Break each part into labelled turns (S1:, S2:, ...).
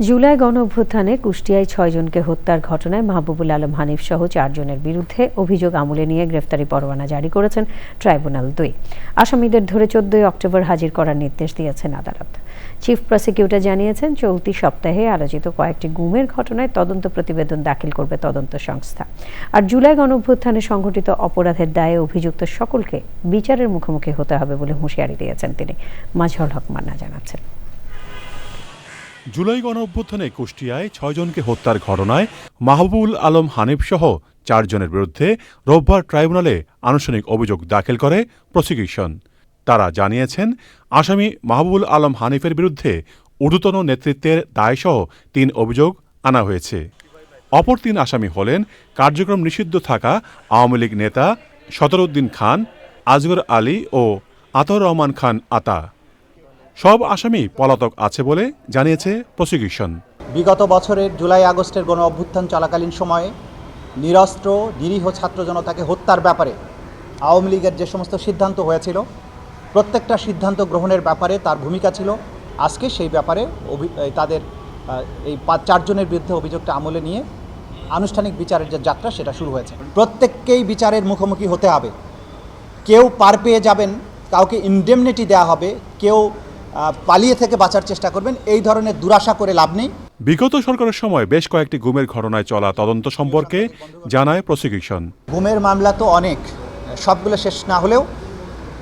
S1: জুলাই গণ অভ্যুত্থানে কুষ্টিয়ায় ছয়জনকে হত্যার ঘটনায় মাহবুবুল আলম হানিফ সহ চারজনের বিরুদ্ধে অভিযোগ আমলে নিয়ে গ্রেফতারি পরোয়ানা জারি করেছেন ট্রাইব্যুনাল দুই। আসামিদের ধরে চোদ্দই অক্টোবর হাজির করার নির্দেশ দিয়েছেন আদালত। চিফ প্রসিকিউটর জানিয়েছেন, চলতি সপ্তাহে আলোচিত কয়েকটি গুমের ঘটনায় তদন্ত প্রতিবেদন দাখিল করবে তদন্ত সংস্থা। আর জুলাই গণ অভ্যুত্থানে সংঘটিত অপরাধের দায়ে অভিযুক্ত সকলকে বিচারের মুখোমুখি হতে হবে বলে হুঁশিয়ারি দিয়েছেন তিনি। মাজহর হক মান্না জানাচ্ছেন।
S2: জুলাই গণ অভ্যুত্থানে কুষ্টিয়ায় ছয়জনকে হত্যার ঘটনায় মাহবুবুল আলম হানিফ সহ চারজনের বিরুদ্ধে রোববার ট্রাইব্যুনালে আনুষ্ঠানিক অভিযোগ দাখিল করে প্রসিকিউশন। তারা জানিয়েছেন, আসামি মাহবুবুল আলম হানিফের বিরুদ্ধে ঊর্ধ্বতন নেতৃত্বের দায়সহ তিন অভিযোগ আনা হয়েছে। অপর তিন আসামি হলেন কার্যক্রম নিষিদ্ধ থাকা আওয়ামী লীগ নেতা সতরউদ্দিন খান, আজগর আলী ও আতর রহমান খান আতা। সব আসামি পলাতক আছে বলে জানিয়েছে প্রসিকিউশন।
S3: বিগত বছরের জুলাই আগস্টের গণ অভ্যুত্থান চলাকালীন সময়ে নিরস্ত্র, নিরীহ ছাত্র জনতাকে হত্যার ব্যাপারে আওয়ামী লীগের যে সমস্ত সিদ্ধান্ত হয়েছিল, প্রত্যেকটা সিদ্ধান্ত গ্রহণের ব্যাপারে তার ভূমিকা ছিল। আজকে সেই ব্যাপারে তাদের এই পাঁচ চারজনের বিরুদ্ধে অভিযোগটা আমলে নিয়ে আনুষ্ঠানিক বিচারের যে যাত্রা সেটা শুরু হয়েছে। প্রত্যেককেই বিচারের মুখোমুখি হতে হবে। কেউ পার পেয়ে যাবেন, কাউকে ইনডেমনিটি দেওয়া হবে, কেউ পালিয়ে থেকে বাঁচার চেষ্টা করবেন। এই ধরনের দুরাশা করে লাভ নেই।
S2: বিগত সরকারের সময় বেশ কয়েকটি গুমের ঘটনায় চলা তদন্ত সম্পর্কে জানায় প্রসিকিউশন।
S3: গুমের মামলা তো অনেক সবগুলো শেষ না হলেও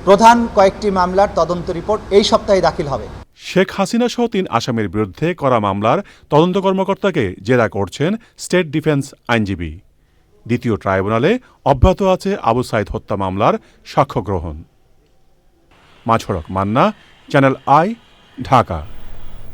S3: প্রধান কয়েকটি মামলার তদন্ত রিপোর্ট এই সপ্তাহে দাখিল হবে।
S2: শেখ হাসিনা সহ তিন আসামির বিরুদ্ধে করা মামলার তদন্ত কর্মকর্তাকে জেরা করছেন স্টেট ডিফেন্স আইনজীবী। দ্বিতীয় ট্রাইব্যুনালে অব্যাহত আছে আবু সাইদ হত্যা মামলার সাক্ষ্য গ্রহণ মাছড়ক মান্না চ্যানেল আই ঢাকা